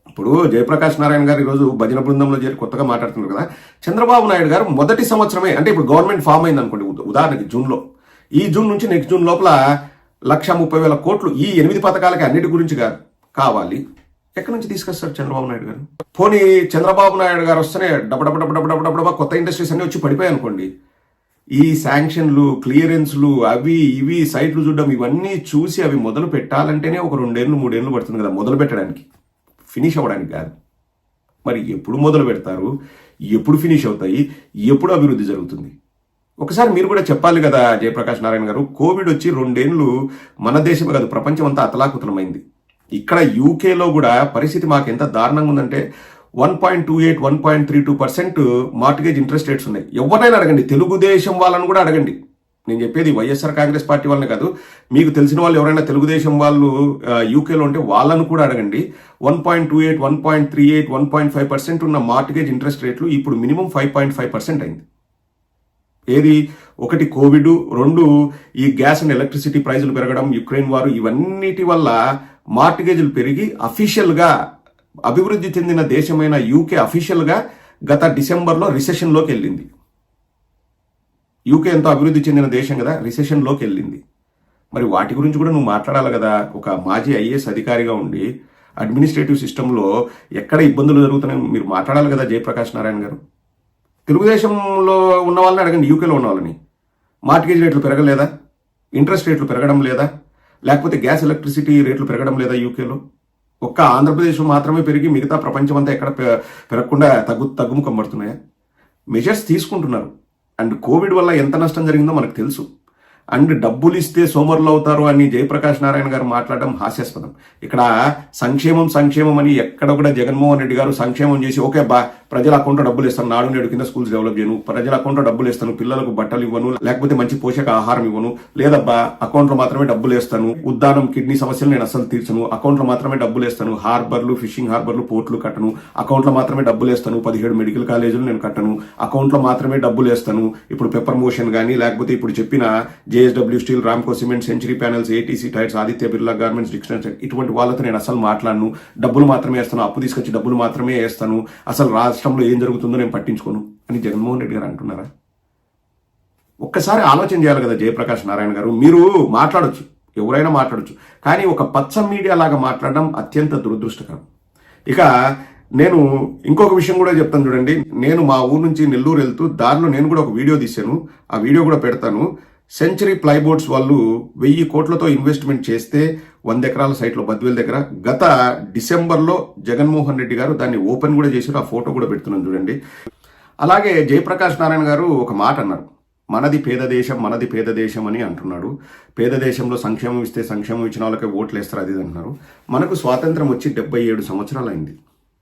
ఇప్పుడు జయప్రకాష్ నారాయణ గారు ఈరోజు భజన బృందంలో చేరి కొత్తగా మాట్లాడుతున్నారు కదా. చంద్రబాబు నాయుడు గారు మొదటి సంవత్సరమే అంటే ఇప్పుడు గవర్నమెంట్ ఫామ్ అయింది అనుకోండి ఉదాహరణకి జూన్లో. ఈ జూన్ నుంచి నెక్స్ట్ జూన్ లోపల లక్ష ముప్పై వేల కోట్లు ఈ ఎనిమిది పథకాలకి అన్నిటి గురించి కావాలి. ఎక్కడి నుంచి తీసుకొస్తారు చంద్రబాబు నాయుడు గారు? పోనీ చంద్రబాబు నాయుడు గారు వస్తేనే డబ్బ డబ్బ డబ్బ డబ్బ డబ్బ డబ్బ డబ్బ కొత్త ఇండస్ట్రీస్ అన్ని వచ్చి పడిపోయాయి అనుకోండి. ఈ శాంక్షన్లు క్లియరెన్స్లు అవి ఇవి సైట్లు చూడడం ఇవన్నీ చూసి అవి మొదలు పెట్టాలంటేనే ఒక రెండేళ్ళు మూడేళ్ళు పడుతుంది కదా మొదలు పెట్టడానికి. ఫినిష్ అవ్వడానికి కాదు. మరి ఎప్పుడు మొదలు పెడతారు? ఎప్పుడు ఫినిష్ అవుతాయి? ఎప్పుడు అభివృద్ధి జరుగుతుంది? ఒకసారి మీరు కూడా చెప్పాలి కదా జయప్రకాష్ నారాయణ గారు కోవిడ్ వచ్చి రెండేళ్ళు మన దేశం కాదు ప్రపంచం అంతా అతలాకుతలమైంది. ఇక్కడ యూకేలో కూడా పరిస్థితి మాకు ఎంత దారుణంగా ఉందంటే one point two eight one point three two percent mortgage interest rates ఉన్నాయి. ఎవరినైనా అడగండి. తెలుగుదేశం వాళ్ళని కూడా అడగండి. నేను చెప్పేది వైఎస్ఆర్ కాంగ్రెస్ పార్టీ వాళ్ళని కాదు. మీకు తెలిసిన వాళ్ళు ఎవరైనా తెలుగుదేశం వాళ్ళు యూకేలో ఉంటే వాళ్ళను కూడా అడగండి. One point two eight one point three eight one point five percent ఉన్న మార్టిగేజ్ ఇంట్రెస్ట్ రేట్లు ఇప్పుడు minimum five point five percent అయింది. ఏది? ఒకటి కోవిడ్ రెండు ఈ గ్యాస్ అండ్ ఎలక్ట్రిసిటీ ప్రైజులు పెరగడం యుక్రెయిన్ వారు ఇవన్నిటి వల్ల మార్టిగేజ్లు పెరిగి అఫీషియల్గా అభివృద్ధి చెందిన దేశమైన యూకే అఫీషియల్గా గత డిసెంబర్లో రిసెషన్లోకి వెళ్ళింది. యూకే ఎంతో అభివృద్ధి చెందిన దేశం కదా రిసెషన్లోకి వెళ్ళింది. మరి వాటి గురించి కూడా నువ్వు మాట్లాడాలి కదా. ఒక మాజీ ఐఏఎస్ అధికారిగా ఉండి అడ్మినిస్ట్రేటివ్ సిస్టంలో ఎక్కడ ఇబ్బందులు జరుగుతున్నాయో మీరు మాట్లాడాలి కదా జయప్రకాష్ నారాయణ గారు. తెలుగుదేశంలో ఉన్న వాళ్ళని అడగండి యూకేలో ఉన్న వాళ్ళని. మార్టిగేజ్ రేట్లు పెరగలేదా? ఇంట్రెస్ట్ రేట్లు పెరగడం లేదా? లేకపోతే గ్యాస్ ఎలక్ట్రిసిటీ రేట్లు పెరగడం లేదా యూకేలో ఒక్క ఆంధ్రప్రదేశ్ మాత్రమే పెరిగి మిగతా ప్రపంచం అంతా ఎక్కడ పె- పెరగకుండా తగ్గు తగ్గుముఖం పడుతున్నాయా. మెజర్స్ తీసుకుంటున్నారు. అండ్ కోవిడ్ వల్ల ఎంత నష్టం జరిగిందో మనకు తెలుసు. అండ్ డబ్బులు ఇస్తే సోమరులు అవుతారు అని జయప్రకాష్ నారాయణ గారు మాట్లాడడం హాస్యాస్పదం. ఇక్కడ సంక్షేమం సంక్షేమం అని ఎక్కడ కూడా జగన్మోహన్ రెడ్డి గారు సంక్షేమం చేసి ఓకే బా ప్రజల అకౌంట్లో డబ్బులు ఇస్తాను నాడు నేడు కింద స్కూల్స్ డెవలప్ చేయను. ప్రజల అకౌంట్లో డబ్బులు ఇస్తాను పిల్లలకు బట్టలు ఇవ్వను లేకపోతే మంచి పోషక ఆహారం ఇవ్వను. లేదబ్బా అకౌంట్లో మాత్రమే డబ్బులు వేస్తాను ఉద్దానం కిడ్నీ సమస్యలు నేను అసలు తీర్చను. అకౌంట్లో మాత్రమే డబ్బులు వేస్తాను హార్బర్లు ఫిషింగ్ హార్బర్లు పోర్ట్లు కట్టను. అకౌంట్లో మాత్రమే డబ్బులు వేస్తాను పదిహేడు మెడికల్ కాలేజీలు నేను కట్టను. అకౌంట్లో మాత్రమే డబ్బులు వేస్తాను ఇప్పుడు పెప్పర్ మోషన్ కానీ లేకపోతే ఇప్పుడు చెప్పిన JSW steel Ramco cement century panels ATC tyres Aditya Birla garments dictionary ఇటువంటి వాళ్ళతో నేను అసలు మాట్లాడను. డబ్బులు మాత్రమే వేస్తాను. అప్పు తీసుకొచ్చి డబ్బులు మాత్రమే వేస్తాను. అసలు రాష్ట్రంలో ఏం జరుగుతుందో నేను పట్టించుకోను అని జగన్మోహన్ రెడ్డి గారు అంటున్నారా? ఒక్కసారి ఆలోచన చేయాలి కదా జయప్రకాష్ నారాయణ గారు. మీరు మాట్లాడొచ్చు ఎవరైనా మాట్లాడచ్చు. కానీ ఒక పచ్చ మీడియా లాగా మాట్లాడడం అత్యంత దురదృష్టకరం. ఇక నేను ఇంకొక విషయం కూడా చెప్తాను చూడండి. నేను మా ఊరు నుంచి నెల్లూరు వెళ్తూ దారిలో నేను కూడా ఒక వీడియో తీశాను. ఆ వీడియో కూడా పెడతాను. సెంచరీ ప్లైబోర్డ్స్ వాళ్ళు వెయ్యి కోట్లతో ఇన్వెస్ట్మెంట్ చేస్తే వంద ఎకరాల సైట్లో బద్వేల్ దగ్గర. గత డిసెంబర్లో జగన్మోహన్ రెడ్డి గారు దాన్ని ఓపెన్ కూడా చేశారు ఆ ఫోటో కూడా పెడుతున్నాను చూడండి. అలాగే జయప్రకాష్ నారాయణ గారు ఒక మాట అన్నారు. మనది పేద దేశం మనది పేద దేశం అని అంటున్నాడు. పేద దేశంలో సంక్షేమం ఇస్తే సంక్షేమం ఇచ్చిన వాళ్ళకే ఓట్లు వేస్తారు అది అంటున్నారు. మనకు స్వాతంత్రం వచ్చి డెబ్బై ఏడు సంవత్సరాలు అయింది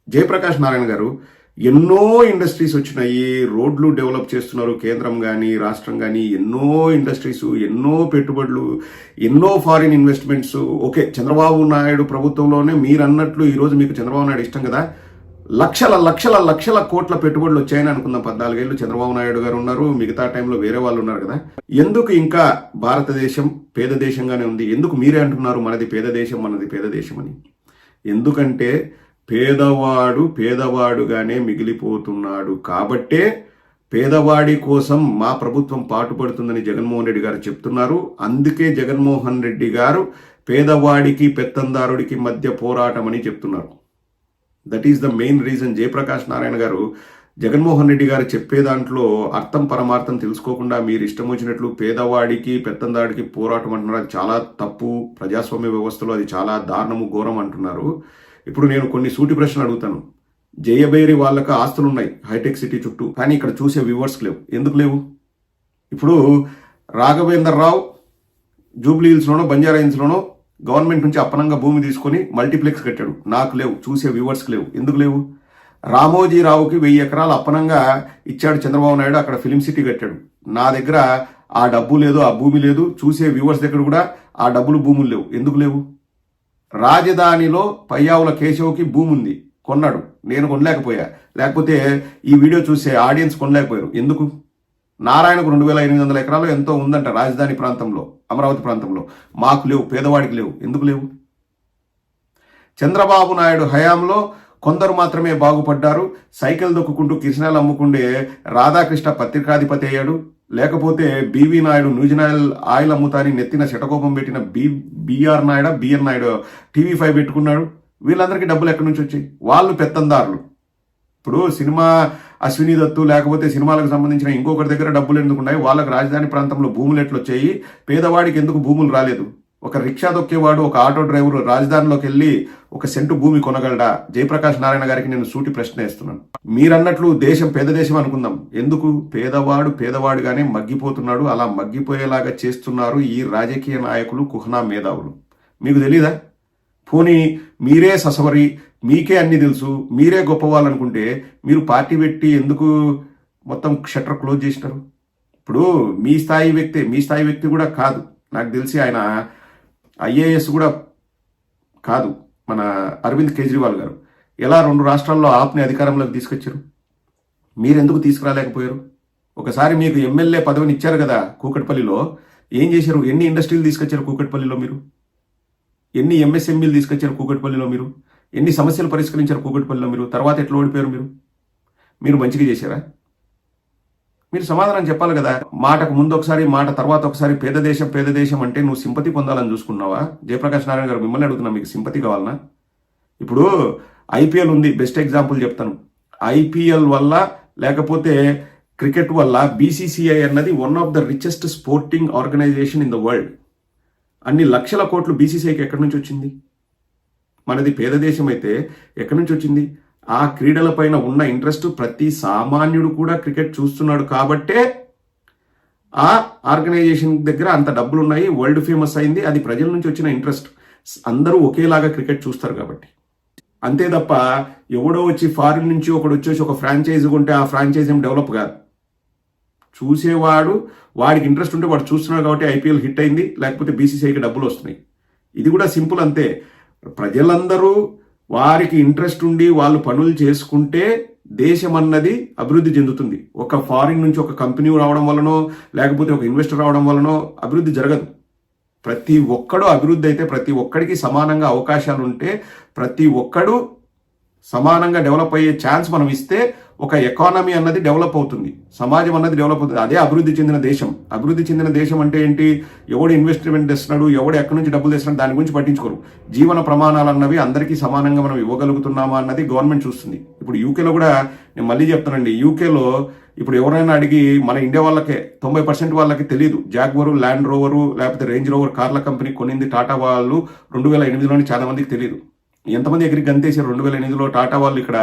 జయప్రకాష్ నారాయణ గారు ఎన్నో ఇండస్ట్రీస్ వచ్చినాయి రోడ్లు డెవలప్ చేస్తున్నారు కేంద్రం కానీ రాష్ట్రం కానీ ఎన్నో ఇండస్ట్రీస్ ఎన్నో పెట్టుబడులు ఎన్నో foreign investments. Okay Chandrababu Naidu ప్రభుత్వంలోనే మీరు అన్నట్లు ఈరోజు మీకు చంద్రబాబు నాయుడు ఇష్టం కదా? లక్షల లక్షల లక్షల కోట్ల పెట్టుబడులు వచ్చాయని అనుకుందాం. పద్నాలుగేళ్ళు చంద్రబాబు నాయుడు గారు ఉన్నారు మిగతా టైంలో వేరే వాళ్ళు ఉన్నారు కదా? ఎందుకు ఇంకా భారతదేశం పేద దేశంగానే ఉంది? ఎందుకు మీరే అంటున్నారు మనది పేద దేశం మనది పేద దేశం అని ఎందుకంటే పేదవాడు పేదవాడుగానే మిగిలిపోతున్నాడు. కాబట్టే పేదవాడి కోసం మా ప్రభుత్వం పాటుపడుతుందని జగన్మోహన్ రెడ్డి గారు చెప్తున్నారు. అందుకే జగన్మోహన్ రెడ్డి గారు పేదవాడికి పెత్తందారుడికి మధ్య పోరాటం అని చెప్తున్నారు. That is the main reason Jayaprakash Narayana గారు జగన్మోహన్ రెడ్డి గారు చెప్పే దాంట్లో అర్థం పరమార్థం తెలుసుకోకుండా మీరు ఇష్టం వచ్చినట్లు పేదవాడికి పెత్తందాడికి పోరాటం అంటున్నారు. అది చాలా తప్పు ప్రజాస్వామ్య వ్యవస్థలో అది చాలా దారుణము ఘోరం అంటున్నారు. ఇప్పుడు నేను కొన్ని సూటి ప్రశ్నలు అడుగుతాను. జయబేరి వాళ్ళకి ఆస్తులు ఉన్నాయి హైటెక్ సిటీ చుట్టూ. కానీ ఇక్కడ చూసే వ్యూవర్స్ లేవు. ఎందుకు లేవు? ఇప్పుడు రాఘవేందర్ రావు జూబ్లీ హిల్స్లోనో బంజారా హిల్స్లోనో గవర్నమెంట్ నుంచి అప్పనంగా భూమి తీసుకొని మల్టీప్లెక్స్ కట్టాడు. నాకు లేవు. చూసే వ్యూవర్స్కి లేవు. ఎందుకు లేవు? రామోజీరావుకి వెయ్యి ఎకరాలు అప్పనంగా ఇచ్చాడు చంద్రబాబు నాయుడు. అక్కడ ఫిలిం సిటీ కట్టాడు. నా దగ్గర ఆ డబ్బు లేదు ఆ భూమి లేదు. చూసే వ్యూవర్స్ దగ్గర కూడా ఆ డబ్బులు భూములు లేవు. ఎందుకు లేవు? రాజధానిలో పయ్యావుల కేశవ్కి భూమి ఉంది కొన్నాడు. నేను కొనలేకపోయా. లేకపోతే ఈ వీడియో చూసే ఆడియన్స్ కొనలేకపోయారు. ఎందుకు? నారాయణకు రెండు వేల ఎనిమిది వందల ఎకరాలు ఎంతో ఉందంట రాజధాని ప్రాంతంలో అమరావతి ప్రాంతంలో. మాకు లేవు పేదవాడికి లేవు. ఎందుకు లేవు? చంద్రబాబు నాయుడు హయాంలో కొందరు మాత్రమే బాగుపడ్డారు. సైకిల్ దొక్కుంటూ కిరసనాలు అమ్ముకుండే రాధాకృష్ణ పత్రికాధిపతి అయ్యాడు. లేకపోతే బీవీ నాయుడు న్యూజినాయిల్ ఆయిల్ అమ్ముతాని నెత్తిన శటకోపం పెట్టిన B BR Naidu BN Naidu TV five పెట్టుకున్నాడు. వీళ్ళందరికీ డబ్బులు ఎక్కడి నుంచి వచ్చాయి? వాళ్ళు పెత్తందారులు. ఇప్పుడు సినిమా అశ్విని దత్తు లేకపోతే సినిమాలకు సంబంధించిన ఇంకొకరి దగ్గర డబ్బులు ఎందుకు ఉన్నాయి? వాళ్ళకి రాజధాని ప్రాంతంలో భూములు ఎట్లా వచ్చాయి పేదవాడికి ఎందుకు భూములు రాలేదు? ఒక రిక్షా దొక్కేవాడు ఒక ఆటో డ్రైవర్ రాజధానిలోకి వెళ్ళి ఒక సెంటు భూమి కొనగలడా? జయప్రకాష్ నారాయణ గారికి నేను సూటి ప్రశ్న వేస్తున్నాను. మీరన్నట్లు దేశం పేద దేశం అనుకుందాం. ఎందుకు? పేదవాడు పేదవాడుగానే మగ్గిపోతున్నాడు. అలా మగ్గిపోయేలాగా చేస్తున్నారు ఈ రాజకీయ నాయకులు కుహనా మేధావులు. మీకు తెలీదా? పోనీ మీరే ససవరి మీకే అన్ని తెలుసు మీరే గొప్పవాళ్ళనుకుంటే మీరు పార్టీ పెట్టి ఎందుకు మొత్తం షట్టర్ క్లోజ్ చేసినారు? ఇప్పుడు మీ స్థాయి వ్యక్తి మీ స్థాయి వ్యక్తి కూడా కాదు. నాకు తెలిసి ఆయన ఐఏఎస్ కూడా కాదు మన అరవింద్ కేజ్రీవాల్ గారు. ఎలా రెండు రాష్ట్రాల్లో ఆప్ని అధికారంలోకి తీసుకొచ్చారు? మీరెందుకు తీసుకురాలేకపోయారు? ఒకసారి మీకు ఎమ్మెల్యే పదవిని ఇచ్చారు కదా కూకట్పల్లిలో. ఏం చేశారు? ఎన్ని ఇండస్ట్రీలు తీసుకొచ్చారు కూకట్పల్లిలో మీరు? ఎన్ని ఎంఎస్ఎంఈలు తీసుకొచ్చారు కూకట్పల్లిలో మీరు? ఎన్ని సమస్యలు పరిష్కరించారు కూకట్పల్లిలో మీరు? తర్వాత ఎట్లా ఓడిపోయారు మీరు? మీరు మంచిగా చేశారా? మీరు సమాధానం చెప్పాలి కదా. మాటకు ముందు ఒకసారి మాట తర్వాత ఒకసారి పేద దేశం పేద దేశం అంటే నువ్వు సింపతి పొందాలని చూసుకున్నావా? జయప్రకాష్ నారాయణ గారు మిమ్మల్ని అడుగుతున్నా మీకు సింపతి కావాలనా? ఇప్పుడు ఐపీఎల్ ఉంది బెస్ట్ ఎగ్జాంపుల్ చెప్తాను. ఐపీఎల్ వల్ల లేకపోతే క్రికెట్ వల్ల బీసీసీఐ అన్నది one of the richest sporting organisation in the world అన్ని లక్షల కోట్లు బీసీసీఐకి ఎక్కడి నుంచి వచ్చింది? మనది పేద దేశం అయితే ఎక్కడి నుంచి వచ్చింది? ఆ క్రీడలపైన ఉన్న ఇంట్రెస్ట్ ప్రతి సామాన్యుడు కూడా క్రికెట్ చూస్తున్నాడు కాబట్టే ఆ ఆర్గనైజేషన్ దగ్గర అంత డబ్బులు ఉన్నాయి వరల్డ్ ఫేమస్ అయింది అది ప్రజల నుంచి వచ్చిన ఇంట్రెస్ట్. అందరూ ఒకేలాగా క్రికెట్ చూస్తారు కాబట్టి. అంతే తప్ప ఎవడో వచ్చి ఫారిన్ నుంచి ఒకడు వచ్చేసి ఒక ఫ్రాంచైజీ ఉంటే ఆ ఫ్రాంచైజీ ఏం డెవలప్ కాదు. చూసేవాడు వాడికి ఇంట్రెస్ట్ ఉంటే వాడు చూస్తున్నాడు కాబట్టి ఐపీఎల్ హిట్ అయింది లేకపోతే బీసీసీఐకి డబ్బులు వస్తున్నాయి. ఇది కూడా సింపుల్ అంతే. ప్రజలందరూ వారికి ఇంట్రెస్ట్ ఉండి వాళ్ళు పనులు చేసుకుంటే దేశం అన్నది అభివృద్ధి చెందుతుంది. ఒక ఫారిన్ నుంచి ఒక కంపెనీ రావడం వలనో లేకపోతే ఒక ఇన్వెస్టర్ రావడం వలనో అభివృద్ధి జరగదు. ప్రతి ఒక్కడు అభివృద్ధి అయితే ప్రతి ఒక్కడికి సమానంగా అవకాశాలు ఉంటే ప్రతి ఒక్కడు సమానంగా డెవలప్ అయ్యే ఛాన్స్ మనం ఇస్తే ఒక ఎకానమీ అన్నది డెవలప్ అవుతుంది. సమాజం అన్నది డెవలప్ అవుతుంది. అదే అభివృద్ధి చెందిన దేశం. అభివృద్ధి చెందిన దేశం అంటే ఏంటి? ఎవడు ఇన్వెస్ట్మెంట్ తెస్తున్నాడు ఎవడు ఎక్కడి నుంచి డబ్బులు తెస్తున్నాడు దాని గురించి పట్టించుకోరు. జీవన ప్రమాణాలు అన్నవి అందరికీ సమానంగా మనం ఇవ్వగలుగుతున్నామా అన్నది గవర్నమెంట్ చూస్తుంది. ఇప్పుడు యూకేలో కూడా నేను మళ్ళీ చెప్తానండి. యూకేలో ఇప్పుడు ఎవరైనా అడిగి మన ఇండియా వాళ్ళకే తొంభై పర్సెంట్ వాళ్ళకి తెలియదు జాగ్వరు ల్యాండ్ రోవరు లేకపోతే రేంజ్ రోవర్ కార్ల కంపెనీ కొనింది టాటా వాళ్ళు రెండు వేల ఎనిమిదిలోనే చాలా మందికి తెలియదు ఎంతమంది ఎక్కడికి గంతేసారు రెండు వేల ఎనిమిదిలో? టాటా వాళ్ళు ఇక్కడ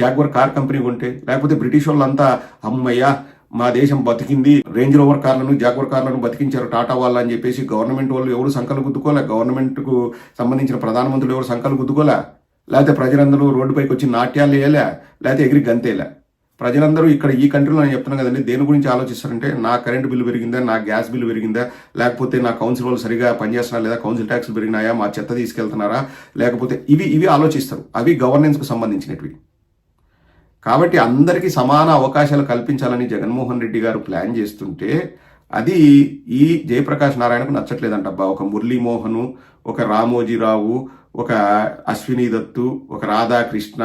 జాగ్వర్ కార్ కంపెనీ ఉంటే లేకపోతే బ్రిటిష్ వాళ్ళంతా అమ్మయ్యా మా దేశం బతికింది రేంజ్ రోవర్ కార్లను జాగ్వర్ కార్లను బతికించారు టాటా వాళ్ళు అని చెప్పేసి గవర్నమెంట్ వాళ్ళు ఎవరు సంకలు గుద్దుకోలే. గవర్నమెంట్కు సంబంధించిన ప్రధానమంత్రులు ఎవరు సంకలు గుద్దుకోలే. లేకపోతే ప్రజలందరూ రోడ్డుపైకి వచ్చి నాట్యాలు వేయలే లేకపోతే ఎగిరి గంతేలే. ప్రజలందరూ ఇక్కడ ఈ కంట్రీలో నేను చెప్తున్నాను కదండి దేని గురించి ఆలోచిస్తారంటే నా కరెంట్ బిల్లు పెరిగిందా నా గ్యాస్ బిల్లు పెరిగిందా లేకపోతే నా కౌన్సిల్ వాళ్ళు సరిగా పనిచేస్తున్నా లేదా కౌన్సిల్ ట్యాక్స్ పెరిగినాయా మా చెత్త తీసుకెళ్తున్నారా లేకపోతే ఇవి ఇవి ఆలోచిస్తారు. అవి గవర్నెన్స్కు సంబంధించినవి కాబట్టి అందరికీ సమాన అవకాశాలు కల్పించాలని జగన్మోహన్ రెడ్డి గారు ప్లాన్ చేస్తుంటే అది ఈ జయప్రకాష్ నారాయణకు నచ్చట్లేదంట అబ్బా. ఒక మురళీమోహను ఒక రామోజీరావు ఒక అశ్విని దత్తు ఒక రాధాకృష్ణ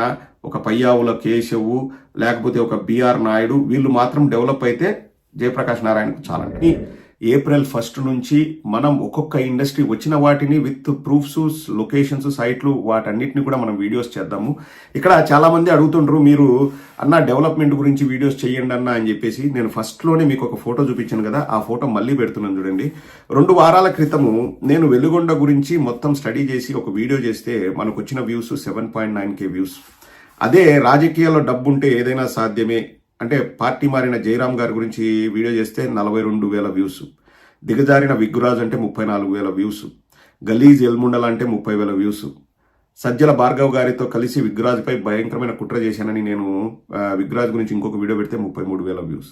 ఒక పయ్యావుల కేశవు లేకపోతే ఒక బిఆర్ నాయుడు వీళ్ళు మాత్రం డెవలప్ అయితే జయప్రకాష్ నారాయణకు చాలండి. ఏప్రిల్ ఫస్ట్ నుంచి మనం ఒక్కొక్క ఇండస్ట్రీ వచ్చిన వాటిని విత్ ప్రూఫ్స్ లొకేషన్స్ సైట్లు వాటన్నిటిని కూడా మనం వీడియోస్ చేద్దాము. ఇక్కడ చాలామంది అడుగుతుండ్రు మీరు అన్న డెవలప్మెంట్ గురించి వీడియోస్ చేయండి అన్న అని చెప్పేసి. నేను ఫస్ట్లోనే మీకు ఒక ఫోటో చూపించాను కదా ఆ ఫోటో మళ్ళీ పెడుతున్నాను చూడండి. రెండు వారాల క్రితము నేను వెలుగొండ గురించి మొత్తం స్టడీ చేసి ఒక వీడియో చేస్తే మనకు వచ్చిన views seven point nine K views. అదే రాజకీయాల్లో డబ్బు ఉంటే ఏదైనా సాధ్యమే. అంటే పార్టీ మారిన జయరాం గారి గురించి వీడియో చేస్తే నలభై రెండు వేల వ్యూస్. దిగజారిన విగ్గురాజ్ అంటే ముప్పై నాలుగు వేల వ్యూస్. గలీజ్ ఎల్ముండల అంటే ముప్పై వేల వ్యూస్. సజ్జల భార్గవ్ గారితో కలిసి విగ్రాజ్పై భయంకరమైన కుట్ర చేశానని నేను విగ్రాజ్ గురించి ఇంకొక వీడియో పెడితే ముప్పై మూడు వేల వ్యూస్.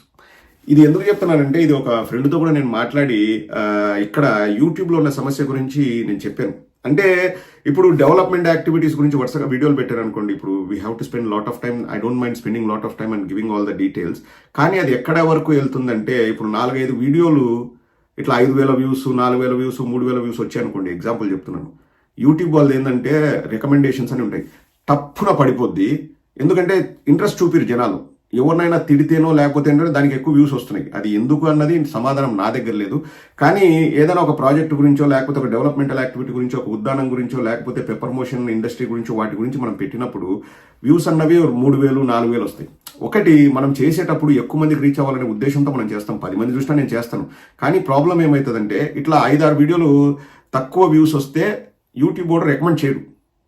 ఇది ఎందుకు చెప్తున్నానంటే ఇది ఒక ఫ్రెండ్తో కూడా నేను మాట్లాడి ఇక్కడ యూట్యూబ్లో ఉన్న సమస్య గురించి నేను చెప్పాను. అంటే ఇప్పుడు డెవలప్మెంట్ యాక్టివిటీస్ గురించి వరుసగా వీడియోలు పెట్టారు అనుకోండి ఇప్పుడు we have to spend lot of time I don't mind spending lot of time and giving all the details కానీ అది ఎక్కడ వరకు వెళ్తుందంటే ఇప్పుడు నాలుగైదు వీడియోలు ఇట్లా ఐదు వేల వ్యూస్ నాలుగు వేల వ్యూస్ మూడు వేల వ్యూస్ వచ్చాయనుకోండి ఎగ్జాంపుల్ చెప్తున్నాను. యూట్యూబ్ వాళ్ళు ఏంటంటే రికమెండేషన్స్ అని ఉంటాయి. తప్పున పడిపోద్ది. ఎందుకంటే ఇంట్రెస్ట్ చూపిరు జనాలు. ఎవరినైనా తిడితేనో లేకపోతే ఏంటంటే దానికి ఎక్కువ వ్యూస్ వస్తున్నాయి. అది ఎందుకు అన్నది సమాధానం నా దగ్గర లేదు. కానీ ఏదైనా ఒక ప్రాజెక్ట్ గురించో లేకపోతే ఒక డెవలప్మెంటల్ యాక్టివిటీ గురించో ఒక ఉద్దానం గురించో లేకపోతే పెప్పర్మోషన్ ఇండస్ట్రీ గురించో వాటి గురించి మనం పెట్టినప్పుడు వ్యూస్ అన్నవి మూడు వేలు నాలుగు వేలు వస్తాయి. ఒకటి మనం చేసేటప్పుడు ఎక్కువ మందికి రీచ్ అవ్వాలనే ఉద్దేశంతో మనం చేస్తాం. పది మంది చూసినా నేను చేస్తాను. కానీ ప్రాబ్లం ఏమవుతుందంటే ఇట్లా ఐదారు వీడియోలు తక్కువ వ్యూస్ వస్తే యూట్యూబ్ కూడా రికమెండ్ చేయడు.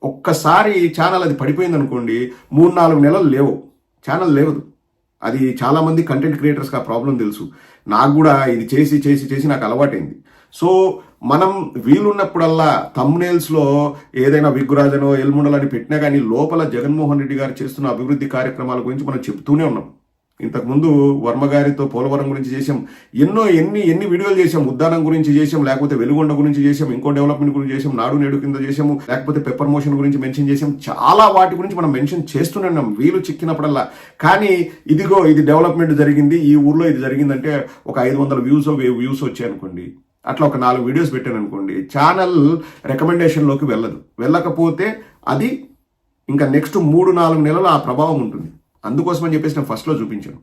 ఒక్కసారి ఛానల్ అది పడిపోయింది అనుకోండి మూడు నాలుగు నెలలు లేవు. ఛానల్ లేవదు. అది చాలామంది కంటెంట్ క్రియేటర్స్కి ఆ ప్రాబ్లం తెలుసు. నాకు కూడా ఇది చేసి చేసి చేసి నాకు అలవాటైంది. సో మనం వీలున్నప్పుడల్లా తమ్నేల్స్లో ఏదైనా విగ్గురాజనో ఎల్ముండలని పెట్టినా కానీ లోపల జగన్మోహన్ రెడ్డి గారు చేస్తున్న అభివృద్ధి కార్యక్రమాల గురించి మనం చెప్తూనే ఉన్నాం. ఇంతకుముందు వర్మగారితో పోలవరం గురించి చేసాం ఎన్నో ఎన్ని ఎన్ని వీడియోలు చేసాం ఉద్దానం గురించి చేసాం లేకపోతే వెలుగొండ గురించి చేసాం ఇంకో డెవలప్మెంట్ గురించి చేసాం నాడు నేడు కింద చేసాము లేకపోతే పెప్పర్ మోషన్ గురించి మెన్షన్ చేసాం చాలా వాటి గురించి మనం మెన్షన్ చేస్తున్నాం వీలు చిక్కినప్పుడల్లా. కానీ ఇదిగో ఇది డెవలప్మెంట్ జరిగింది. ఈ ఊర్లో ఇది జరిగిందంటే ఒక ఐదు వందల వ్యూస్ వ్యూస్ వచ్చాయి అనుకోండి. అట్లా ఒక నాలుగు వీడియోస్ పెట్టాను అనుకోండి. ఛానల్ రికమెండేషన్లోకి వెళ్ళదు. వెళ్ళకపోతే అది ఇంకా నెక్స్ట్ మూడు నాలుగు నెలలు ఆ ప్రభావం ఉంటుంది. అందుకోసం అని చెప్పేసి నేను ఫస్ట్లో చూపించాను.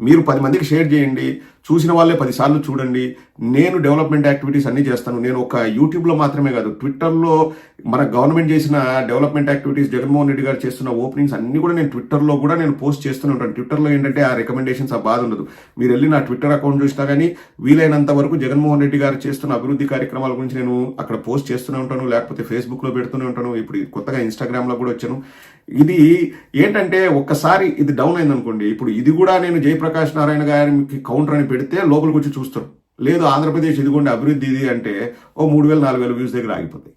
మీరు పది మందికి షేర్ చేయండి చూసిన వాళ్ళే పదిసార్లు చూడండి. నేను డెవలప్మెంట్ యాక్టివిటీస్ అన్నీ చేస్తాను. నేను ఒక యూట్యూబ్లో మాత్రమే కాదు ట్విట్టర్లో మన గవర్నమెంట్ చేసిన డెవలప్మెంట్ యాక్టివిటీస్ జగన్మోహన్ రెడ్డి గారు చేస్తున్న ఓపెనింగ్స్ అన్ని కూడా నేను ట్విట్టర్లో కూడా నేను పోస్ట్ చేస్తూనే ఉంటాను. ట్విట్టర్లో ఏంటంటే ఆ రికమెండేషన్స్ ఆ బాధ ఉండదు. మీరు వెళ్ళి నా ట్విట్టర్ అకౌంట్ చూసినా కానీ వీలైనంత వరకు జగన్మోహన్ రెడ్డి గారు చేస్తున్న అభివృద్ధి కార్యక్రమాల గురించి నేను అక్కడ పోస్ట్ చేస్తూనే ఉంటాను. లేకపోతే ఫేస్బుక్లో పెడుతూనే ఉంటాను. ఇప్పుడు కొత్తగా ఇన్స్టాగ్రామ్లో కూడా వచ్చాను. ఇది ఏంటంటే ఒక్కసారి ఇది డౌన్ అయింది అనుకోండి ఇప్పుడు ఇది కూడా నేను జయప్రకాష్ నారాయణ గారికి కౌంటర్ అని పెడితే లోపలికి వచ్చి చూస్తారు. లేదు ఆంధ్రప్రదేశ్ ఇదిగోండి అభివృద్ధి ఇది అంటే ఓ మూడు వేల నాలుగు వేల వ్యూస్ దగ్గర ఆగిపోతాయి.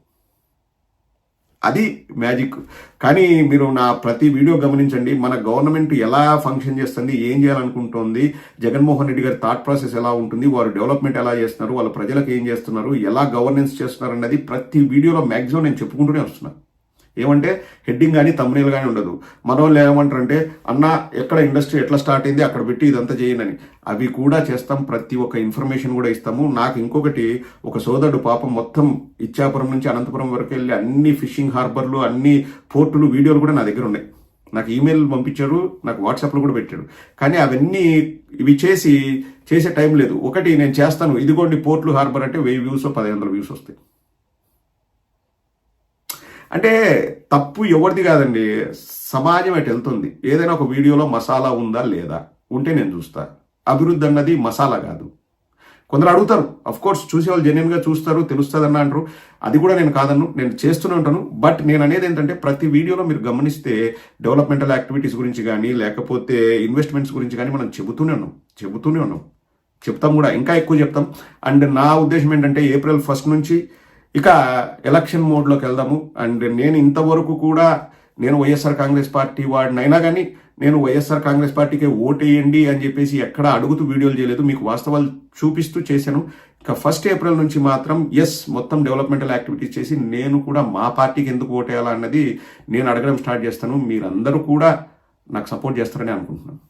అది మ్యాజిక్ కానీ మీరు నా ప్రతి వీడియో గమనించండి మన గవర్నమెంట్ ఎలా ఫంక్షన్ చేస్తుంది ఏం చేయాలనుకుంటోంది జగన్మోహన్ రెడ్డి గారి థాట్ ప్రాసెస్ ఎలా ఉంటుంది వారు డెవలప్మెంట్ ఎలా చేస్తున్నారు వాళ్ళ ప్రజలకు ఏం చేస్తున్నారు ఎలా గవర్నెన్స్ చేస్తున్నారు అన్నది ప్రతి వీడియోలో మ్యాక్సిమం నేను చెప్పుకుంటూనే వస్తున్నాను ఏమంటే హెడ్డింగ్ కానీ తమ్మునీలు కానీ ఉండదు. మన వాళ్ళు ఏమంటారంటే అన్న ఎక్కడ ఇండస్ట్రీ ఎట్లా స్టార్ట్ అయింది? అక్కడ పెట్టి ఇదంతా చేయండి అవి కూడా చేస్తాం ప్రతి ఒక్క ఇన్ఫర్మేషన్ కూడా ఇస్తాము. నాకు ఇంకొకటి ఒక సోదరుడు పాపం మొత్తం ఇచ్చాపురం నుంచి అనంతపురం వరకు వెళ్ళి అన్ని ఫిషింగ్ హార్బర్లు అన్ని పోర్టులు వీడియోలు కూడా నా దగ్గర ఉన్నాయి. నాకు ఈమెయిల్ పంపించారు నాకు వాట్సాప్లో కూడా పెట్టాడు కానీ అవన్నీ ఇవి చేసి చేసే టైం లేదు. ఒకటి నేను చేస్తాను ఇదిగోండి పోర్ట్లు హార్బర్ అంటే వెయ్యి వ్యూస్ పదిహేను వందల వ్యూస్ వస్తాయి. అంటే తప్పు ఎవరిది కాదండి. సమాజం అటు వెళ్తుంది. ఏదైనా ఒక వీడియోలో మసాలా ఉందా లేదా? ఉంటే నేను చూస్తా. అభివృద్ధి అన్నది మసాలా కాదు. కొందరు అడుగుతారు అఫ్ కోర్స్ చూసేవాళ్ళు జెన్యున్గా చూస్తారు తెలుస్తుందన్న అంటారు. అది కూడా నేను కాదను నేను చేస్తూనే ఉంటాను. బట్ నేను అనేది ఏంటంటే ప్రతి వీడియోలో మీరు గమనిస్తే డెవలప్మెంటల్ యాక్టివిటీస్ గురించి కానీ లేకపోతే ఇన్వెస్ట్మెంట్స్ గురించి కానీ మనం చెబుతూనే ఉన్నాం. చెబుతూనే ఉన్నాం. చెప్తాం కూడా. ఇంకా ఎక్కువ చెప్తాం. అండ్ నా ఉద్దేశం ఏంటంటే ఏప్రిల్ ఫస్ట్ నుంచి ఇక ఎలక్షన్ మోడ్లోకి వెళ్దాము. అండ్ నేను ఇంతవరకు కూడా నేను వైఎస్ఆర్ కాంగ్రెస్ పార్టీ వాడినైనా కానీ నేను వైఎస్ఆర్ కాంగ్రెస్ పార్టీకి ఓటేయండి అని చెప్పేసి ఎక్కడ అడుగుతూ వీడియోలు చేయలేదు. మీకు వాస్తవాలు చూపిస్తూ చేశాను. ఇక ఫస్ట్ ఏప్రిల్ నుంచి మాత్రం ఎస్ మొత్తం డెవలప్మెంటల్ యాక్టివిటీస్ చేసి నేను కూడా మా పార్టీకి ఎందుకు ఓటేయాలన్నది నేను అడగడం స్టార్ట్ చేస్తాను. మీరందరూ కూడా నాకు సపోర్ట్ చేస్తారని అనుకుంటున్నాను.